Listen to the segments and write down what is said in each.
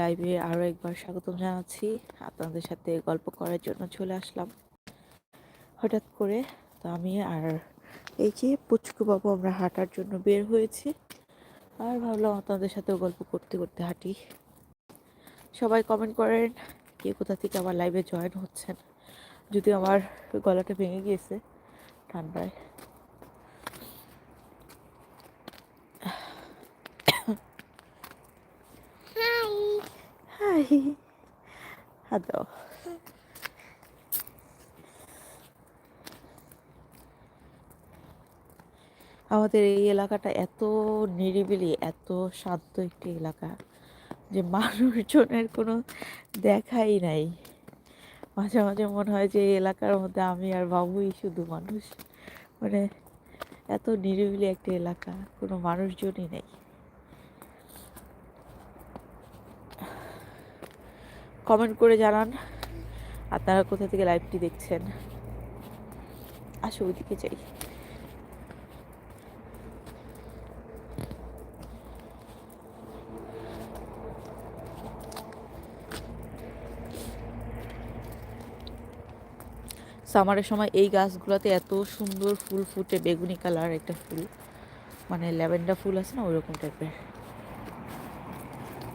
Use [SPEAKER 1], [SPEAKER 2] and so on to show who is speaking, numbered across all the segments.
[SPEAKER 1] লাইভে আরও একবার স্বাগতম জানাচ্ছি। আপনাদের সাথে গল্প করার জন্য চলে আসলাম। হঠাৎ করে তো আমি আর এই যে পুচকু বাবু আমরা হাঁটার জন্য বের হয়েছি আর ভাবলাম আপনাদের সাথেও গল্প করতে করতে হাঁটি। সবাই কমেন্ট করেন কে কোথা থেকে আমার লাইভে জয়েন হচ্ছেন। যদি আমার গলাটা ভেঙে গিয়েছে ঠান্ডায়। হাত দাও আমাদের এই এলাকাটা এত নিরিবিলি, এত শান্ত একটি এলাকা যে মানুষজনের কোনো দেখাই নাই। মাঝে মাঝে মনে হয় যে এলাকার মধ্যে আমি আর বাবুই শুধু মানুষ। মানে এত নিরিবিলি একটি এলাকা, কোনো মানুষজনই নেই। কমেন্ট করে জানান। আপনারা কোথা থেকে লাইভটি দেখছেন? আসো ওইদিকে যাই। সামারের সময় এই গাছগুলোতে এত সুন্দর ফুল ফুটে, বেগুনি কালার একটা ফুল। মানে ল্যাভেন্ডার ফুল আছে না, ওইরকম টাইপের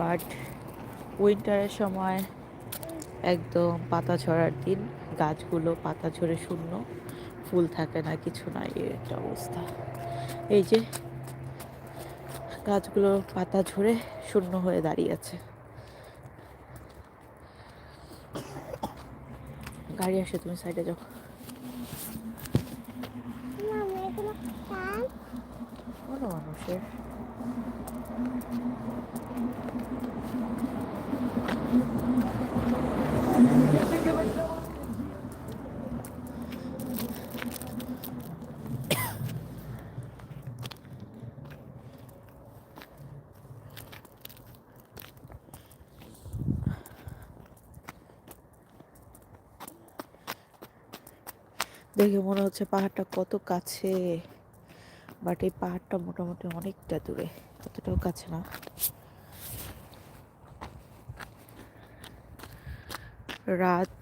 [SPEAKER 1] বাট উইন্টারের সময় একদম পাতা ঝরার দিন গাছগুলো পাতা ঝরে শূন্য, ফুল থাকে না, কিছু না, এই একটা অবস্থা। এই যে গাছগুলো পাতা ঝরে শূন্য হয়ে দাঁড়িয়ে আছে। গাড়ি আসে, তুমি সাইডে যাও কোনো মানুষের দেখে মনে হচ্ছে পাহাড়টা কত কাছে বাট এই পাহাড়টা মোটামুটি অনেকটা দূরে, অতটাও কাছে না। রাজ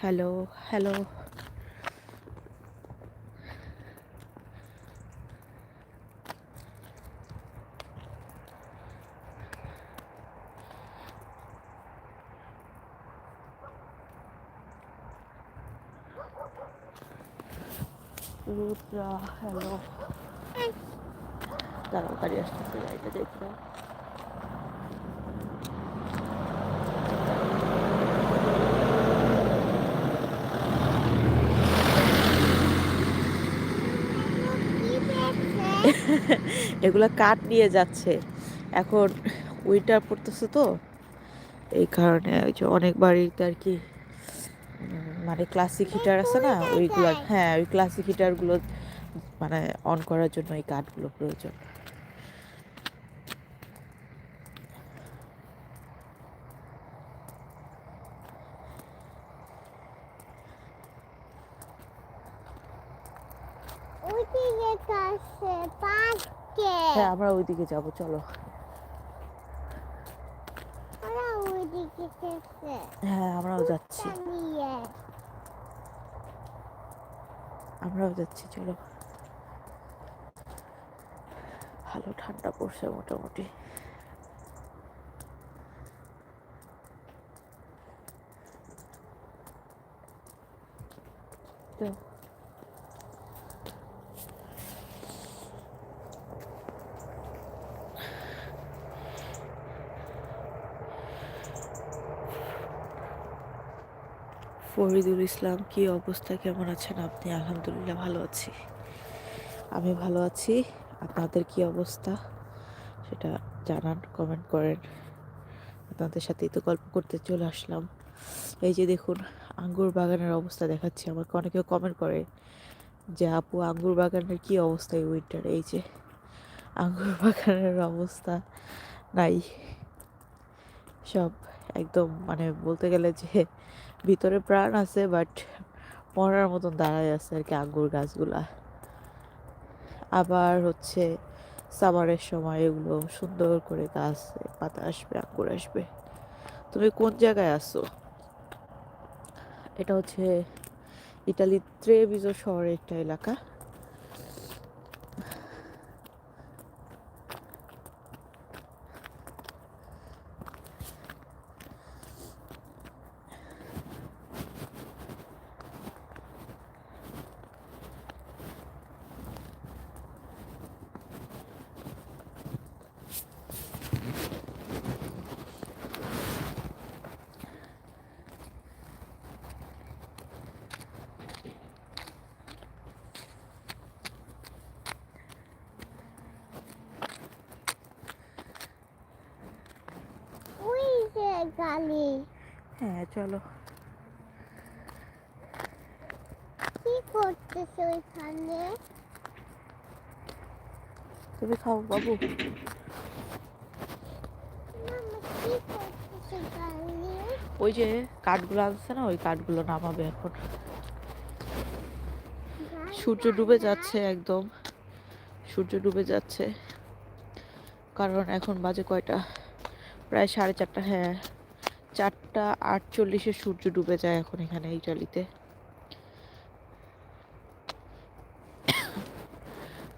[SPEAKER 1] হ্যালো হ্যালো হ্যালো গাড়িটা এগুলো কাঠ নিয়ে যাচ্ছে। এখন উইন্টার পড়তেছে তো, এই কারণে ওই যে অনেক বাড়িতে আর কি মানে ক্লাসিক হিটার আছে না? ওইগুলো হ্যাঁ ওই ক্লাসিক হিটারগুলো মানে অন করার জন্য এই কাঠগুলো প্রয়োজন। হ্যাঁ আমরা ওইদিকে যাব চলো
[SPEAKER 2] ওরা ওইদিকে গেছে
[SPEAKER 1] হ্যাঁ আমরাও যাচ্ছি। আমরাও যাচ্ছি চলো। ভালো ঠান্ডা পড়ছে মোটামুটি। তো ফরিদুল ইসলাম, কি অবস্থা? কেমন আছেন আপনি? আলহামদুলিল্লাহ ভালো আছি। আমি ভালো আছি। আপনাদের কি অবস্থা? সেটা জানান কমেন্ট করেন। আপনাদের সাথেই তো গল্প করতে চলে আসলাম। এই যে দেখুন, আঙ্গুর বাগানের অবস্থা দেখাচ্ছি আমাকে। অনেকে কমেন্ট করে যে, আপু, আঙ্গুর বাগানের কি অবস্থা এই উইন্টারে এই যে, আঙ্গুর বাগানের অবস্থা নাই। সব একদম মানে বলতে গেলে যে ভিতরে প্রাণ আছে বাট মরার মতন দাঁড়ায় আছে আর কি আঙ্গুর গাছগুলা। আবার হচ্ছে সামারের সময় এগুলো সুন্দর করে গাছ, পাতা আসবে, আঙ্গুর আসবে। তুমি কোন জায়গায় আসো এটা হচ্ছে ইটালির ত্রেবিজো শহরের একটা এলাকা
[SPEAKER 2] ওই যে
[SPEAKER 1] হ্যাঁ চলো।
[SPEAKER 2] কি করতেছে ওইখানে?
[SPEAKER 1] তুমি খাও বাবু। ওই যে কাঠগুলো আনছে না ওই কাঠগুলো নামাবে এখন। সূর্য ডুবে যাচ্ছে একদম। সূর্য ডুবে যাচ্ছে। কারণ এখন বাজে কয়টা? প্রায় সাড়ে চারটা হ্যাঁ। চারটা আটচল্লিশে সূর্য ডুবে যায় এখন এখানে ইটালিতে।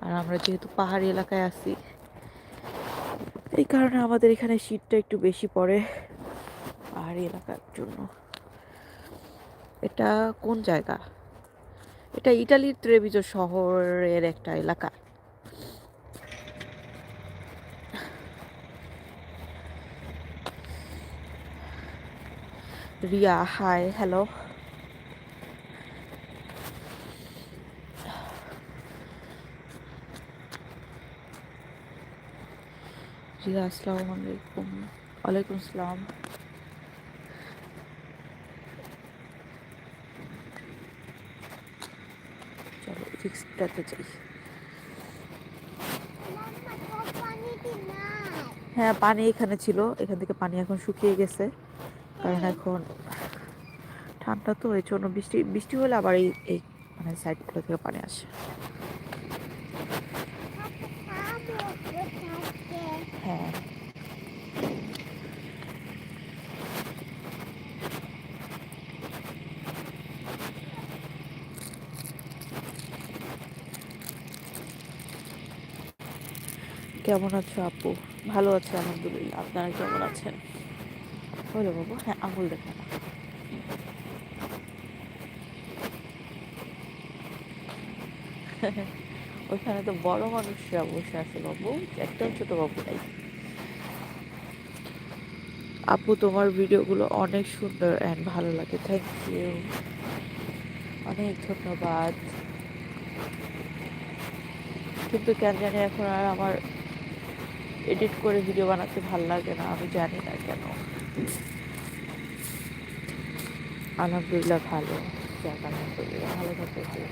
[SPEAKER 1] আর আমরা যেহেতু পাহাড়ি এলাকায় আছি, এই কারণে আমাদের এখানে শীতটা একটু বেশি পড়ে পাহাড়ি এলাকার জন্য। এটা কোন জায়গা? এটা ইটালির ত্রেভিজো শহরের একটা এলাকা। Riya hi hello. রিয়া আসসালামু আলাইকুম। ওয়ালাইকুম আসসালাম। চলো রিক্সটাতে যাই।
[SPEAKER 2] মামা তো পানিতে নাই?
[SPEAKER 1] হ্যাঁ পানি এখানে ছিল। এখান থেকে পানি এখন শুকিয়ে গেছে। কারণ এখন ঠান্ডা তো, এই জন্য বৃষ্টি বৃষ্টি হলে আবার এই এই মানে সাইডগুলো থেকে পানি আসে। হ্যাঁ। কেমন আছো আপু? ভালো আছি, আলহামদুলিল্লাহ। আপনারা কেমন আছেন? হলো বাবু হ্যাঁ আঙুল দেখো ওইখানে তো বড় মানুষরা বসে আছে বাবু একদম ছোট বাবু নাই। আপু, তোমার ভিডিওগুলো অনেক সুন্দর অ্যান্ড ভালো লাগে। থ্যাংক ইউ অনেক ধন্যবাদ। কিন্তু কেন জানি এখন আর আমার এডিট করে ভিডিও বানাতে ভালো লাগে না, আমি জানি না কেন। আলহামদুলিল্লাহ ভালো। যাক আলহামদুলিল্লাহ ভালো থাকতে ভালো।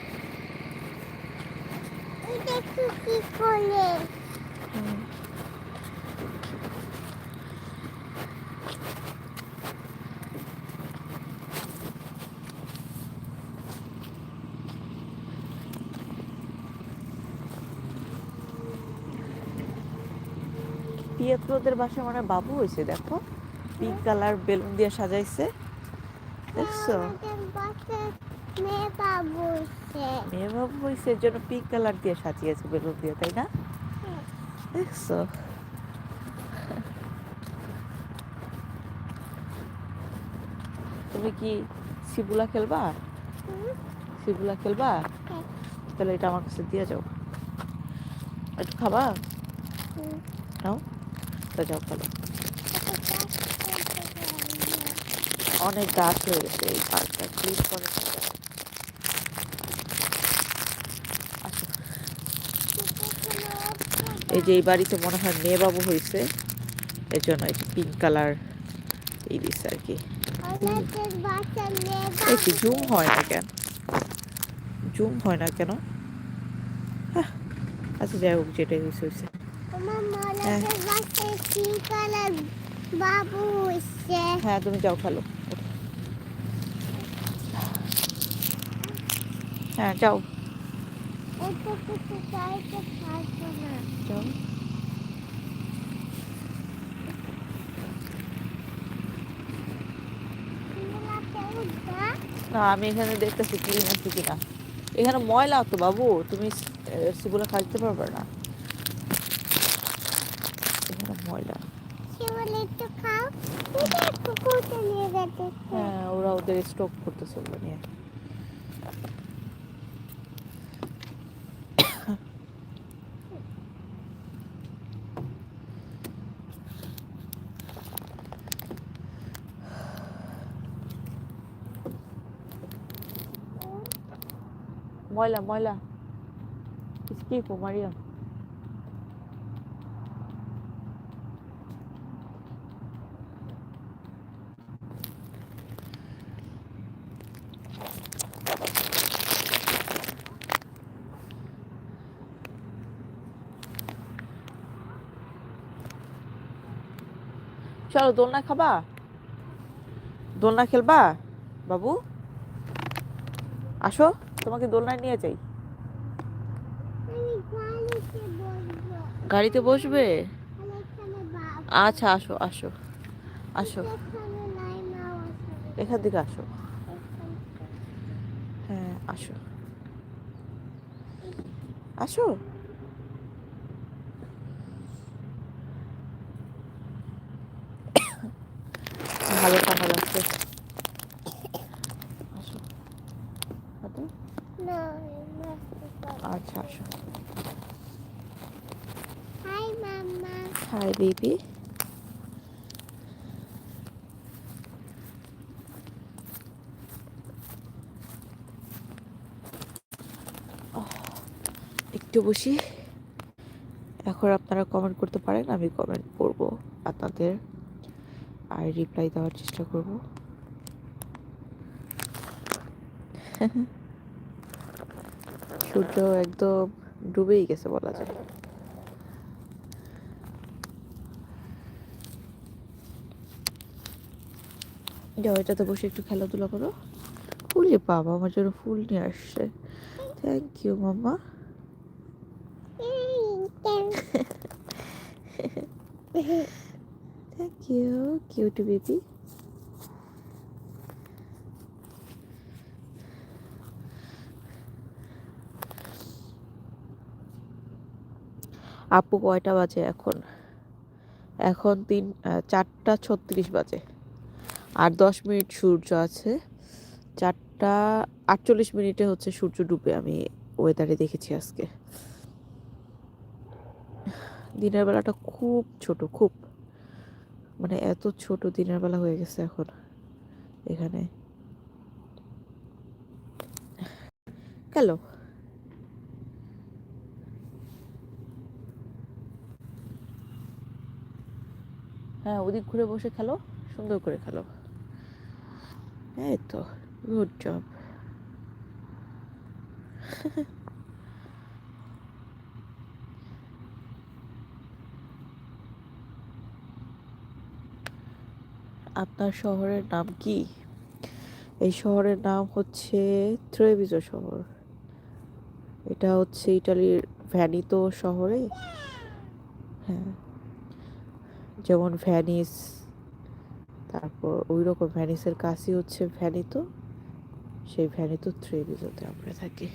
[SPEAKER 1] পিয়াত্রদের বাসায় মানে বাবু হয়েছে দেখো। পিঙ্ক কালার বেলুন দিয়ে সাজাইছে। দেখছ?
[SPEAKER 2] মেয়ে বাবু
[SPEAKER 1] হয়েছে এর জন্য পিঙ্ক কালার দিয়ে সাজিয়েছে বেলুন দিয়ে তাই না? দেখছ? তুমি কি সিবুলা খেলবা? সিবুলা খেলবা। তাহলে এটা আমার কাছে দিয়ে যাও। একটু খাবা? নাও। তো যাও খেলো অনেক গাছ হয়ে গেছে এই পার্কটা ক্লিন করে। আসো। এই যে এই বাড়িতে মনে হয় মেয়ে বাবু হয়েছে এর জন্য এই যে পিঙ্ক কালার এই দিচ্ছে আর কি। এই কি জুম হয় না কেন? জুম হয় না কেন? হাহ, আচ্ছা যাই হোক যেটা হয়েছে হয়েছে। হ্যাঁ তুমি যাও খেলো। হ্যাঁ যাও।
[SPEAKER 2] না
[SPEAKER 1] আমি এখানে দেখতেছি ক্লিন আছে কিনা। এখানে ময়লা তো বাবু তুমি সেগুলো খাইতে পারবে না। এখানে ময়লা। হ্যাঁ ওরা ওদের স্টক করতে চলবে নিয়ে। ময়লা ময়লা স্কিপ মারিয়াম চলো দোলনা খাবা দোলনা খেলবা বাবু আসো তোমাকে দোলনায় নিয়ে যাই।
[SPEAKER 2] গাড়িতে বসবে?
[SPEAKER 1] আচ্ছা আসো আসো আসো।
[SPEAKER 2] এখান
[SPEAKER 1] থেকে আসো। হ্যাঁ আসো। আসো ভালো ঠান্ডা লাগছে আসো হাঁটো।
[SPEAKER 2] না মাসি
[SPEAKER 1] আচ্ছা আসো
[SPEAKER 2] হাই মাম্মা
[SPEAKER 1] হাই বেবি একটু বসি। এখন আপনারা কমেন্ট করতে পারেন, আমি কমেন্ট করব আপনাদের। আর রিপ্লাই দেওয়ার চেষ্টা করব। সূর্য একদম ডুবেই গেছে বলা যায়। যাও, এটাতে বসে একটু খেলাধুলা করো। ফুলে বাবা, আমার জন্য ফুল নিয়ে আসছে। Thank you mamma thank you cute baby আপু, কয়টা বাজে এখন? এখন তিন চারটা ছত্রিশ বাজে। আর দশ মিনিট সূর্য আছে। চারটা আটচল্লিশ মিনিটে হচ্ছে সূর্য ডুবে, আমি ওয়েদারে দেখেছি আজকে। দিনের বেলাটা খুব ছোট, খুব। মানে এত ছোট দিনের বেলা হয়ে গেছে এখন এখানে। গেল হ্যাঁ ওদিক ঘুরে বসে খেলো, সুন্দর করে খেলো। এই তো গুড জব আপনার শহরের নাম কি? এই শহরের নাম হচ্ছে ত্রেভিজো শহর। এটা হচ্ছে ইটালির ভ্যানিতো শহরে। হ্যাঁ। যেমন ভ্যানিস, তারপর ওই রকম ভ্যানিসের কাছই হচ্ছে ভ্যানিতো। সেই ভ্যানিতো ত্রেভিজোতে আমরা থাকি।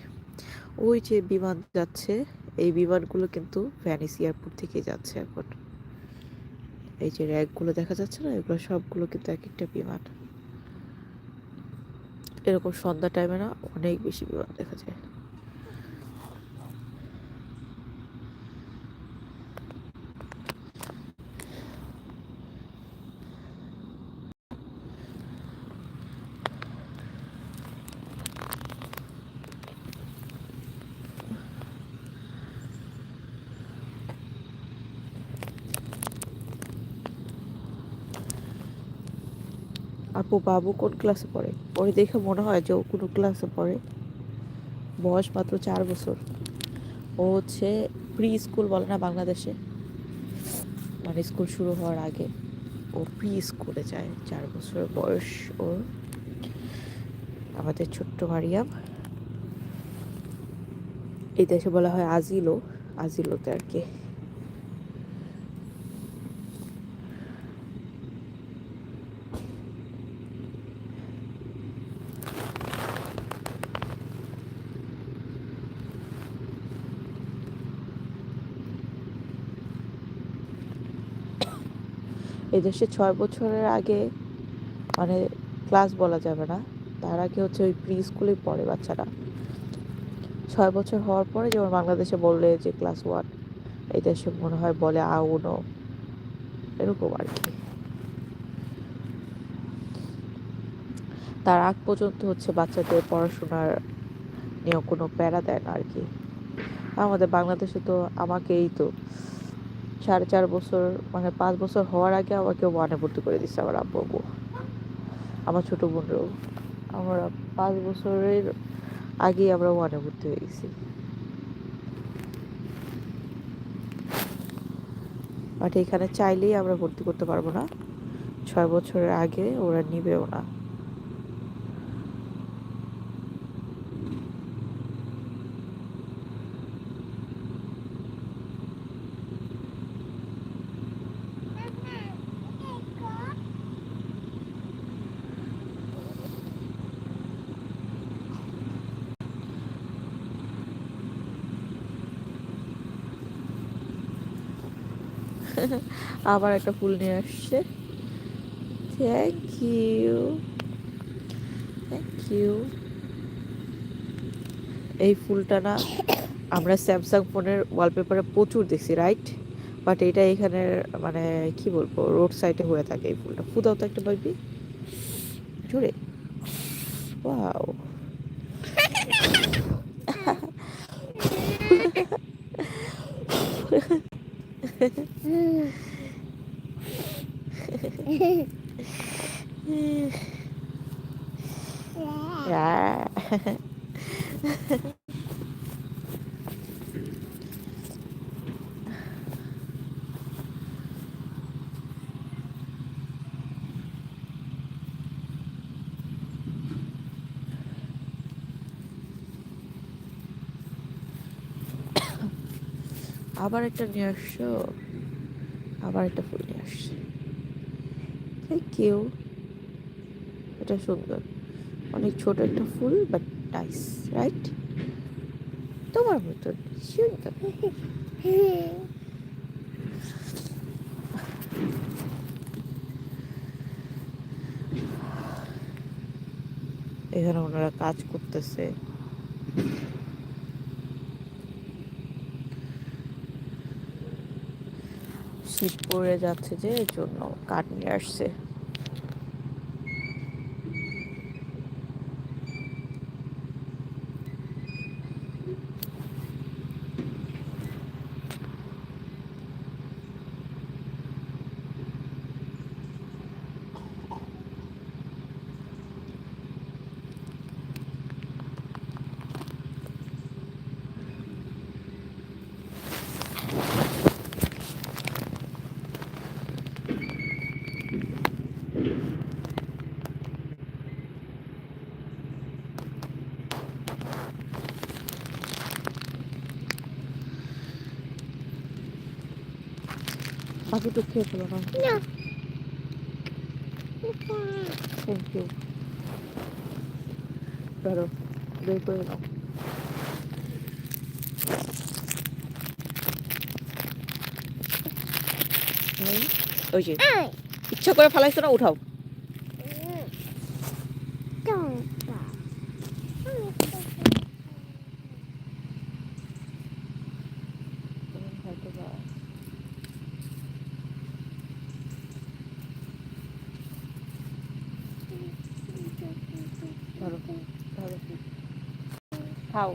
[SPEAKER 1] ওই যে বিমান যাচ্ছে, এই বিমানগুলো কিন্তু ভ্যানিস এয়ারপোর্ট থেকে যাচ্ছে এখন। এই যে র্যাকগুলো দেখা যাচ্ছে না, এগুলো সবগুলো কিন্তু এক একটা বিমান। এরকম সন্ধ্যা টাইমে না অনেক বেশি বিমান দেখা যায়। আপু বাবু কোন ক্লাসে পড়ে? ওরে দেখে মনে হয় যে ও কোনো ক্লাসে পড়ে। বয়স মাত্র চার বছর। ও হচ্ছে প্রি স্কুল বলে না বাংলাদেশে। মানে স্কুল শুরু হওয়ার আগে ও প্রি স্কুলে যায়। চার বছর বয়স ওর। আমাদের ছোট্ট মারিয়াম। এই দেশে বলা হয় আজিলো। আজিলোতে আর কি। দেশে ছয় বছরের আগে মানে ক্লাস বলা যাবে না। তার আগে হচ্ছে ওই প্রি স্কুলে পড়ে বাচ্চারা। ছয় বছর হওয়ার পরে যেমন বাংলাদেশে বললে যে ক্লাস ওয়ান, এই দেশে মনে হয় বলে আউনো এরকম আর কি। তার আগ পর্যন্ত হচ্ছে বাচ্চাদের পড়াশোনার নিয়ে কোনো প্যারা দেয় না আর কি। আমাদের বাংলাদেশে তো আমাকেই তো সাড়ে চার বছর মানে পাঁচ বছর হওয়ার আগে আমাকে ওয়ানে ভর্তি করে দিচ্ছে আমার আব্বু আব্বু। আমার ছোটো বোনরাও। আমরা পাঁচ বছরের আগেই আমরা ওয়ানে ভর্তি হয়ে গেছি। বাট এখানে চাইলেই আমরা ভর্তি করতে পারব না। ছয় বছরের আগে ওরা নিবেও না। আবার একটা ফুল নিয়ে আসছে। থ্যাংক ইউ থ্যাংক ইউ এই ফুলটা না, আমরা স্যামসাং ফোনের ওয়ালপেপারে প্রচুর দেখছি রাইট বাট এটা এখানে মানে কি বলব রোড সাইডে হয়ে থাকে এই ফুলটা। ফুদাও তো একটা পাইবি জুড়ে ওয়াও 嗯。哼嗯嗯嗯嗯然而呵呵 আবার একটা নিয়ে আসছো? আবার একটা ফুল নিয়ে আসছে। ইউ এটা সুন্দর। অনেক ছোট একটা ফুল বাট নাইস রাইট তোমার মতন সুন্দর। এখানে ওনারা কাজ করতেছে। শীত পড়ে যাচ্ছে যে এর জন্য কাঠ নিয়ে আসছে। বাকিটুকু খেয়ে ফেলো না। থ্যাংক ইউ ধরো বের করে নাও। ওই যে ইচ্ছা করে ফেলাইছো না উঠাও। ধরো ধরো খাও।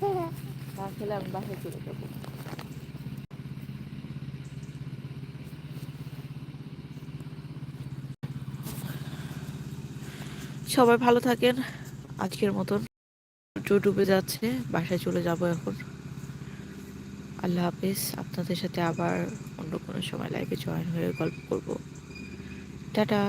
[SPEAKER 1] না খেলে আমি বাসায় চলে যাব। সবাই ভালো থাকেন। আজকের মতন সূর্য ডুবে যাচ্ছে বাসায় চলে যাব এখন। আল্লাহ হাফিজ আপনাদের সাথে আবার অন্য কোনো সময় লাইভে জয়েন হয়ে গল্প করব। টাটা।